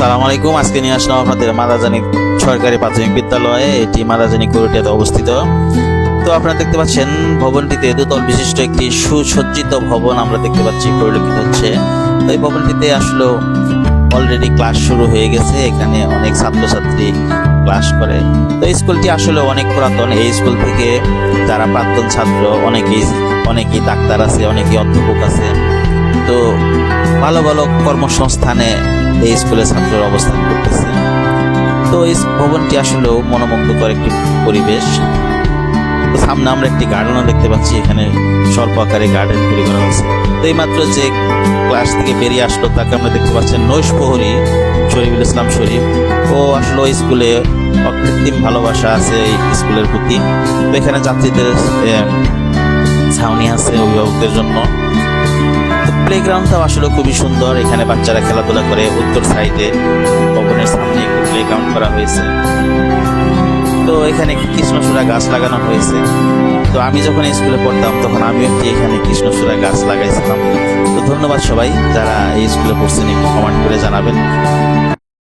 আসসালামু আলাইকুম। আজকে নিয়ে আসলাম আপনাদের মাদাজানি সরকারি প্রাথমিক বিদ্যালয়ে এটি মাদাজানি করুটিয়াতে অবস্থিত। তো আপনারা দেখতে পাচ্ছেন, ভবনটিতে দুতল বিশিষ্ট একটি সুসজ্জিত ভবন আমরা দেখতে পাচ্ছি, পরিলক্ষিত হচ্ছে। তো এই ভবনটিতে আসলে অলরেডি ক্লাস শুরু হয়ে গেছে, এখানে অনেক ছাত্রছাত্রী ক্লাস করে। তো এই স্কুলটি আসলে অনেক পুরাতন। এই স্কুল থেকে যারা প্রাক্তন ছাত্র, অনেকেই অনেকেই ডাক্তার আছে, অনেকেই অধ্যাপক আছে। ভালো ভালো কর্মসংস্থানে এই স্কুলের ছাত্ররা অবস্থান করতেছে। তো এই ভবনটি আসলেও মনোমুগ্ধকর একটি পরিবেশ। তো সামনে আমরা একটি গার্ডেনও দেখতে পাচ্ছি, এখানে স্বল্প আকারে গার্ডেন তৈরি করা হয়েছে। তো এই মাত্র যে ক্লাস থেকে বেরিয়ে আসলো, তাকে আমরা দেখতে পাচ্ছি নৈশ প্রহরী, শরীফুল ইসলাম শরীফ। ও আসলে ওই স্কুলে অকৃত্রিম ভালোবাসা আছে এই স্কুলের প্রতি। তো এখানে যাত্রীদের ছাউনি আছে, অভিভাবকদের জন্য। প্লেগ্রাউন্ডটাও আসলে খুবই সুন্দর। এখানে বাচ্চারা খেলাধুলা করে উত্তর সাইডে ভবনের সামনে একটি প্লেগ্রাউন্ড করা হয়েছে। তো এখানে কৃষ্ণচূড়া গাছ লাগানো হয়েছে। তো আমি যখন স্কুলে পড়তাম, তখন আমিও একটি এখানে কৃষ্ণচূড়া গাছ লাগাইছিলাম। তো ধন্যবাদ সবাই, যারা এই স্কুলে পড়ছেন, একটু কমেন্ট করে জানাবেন।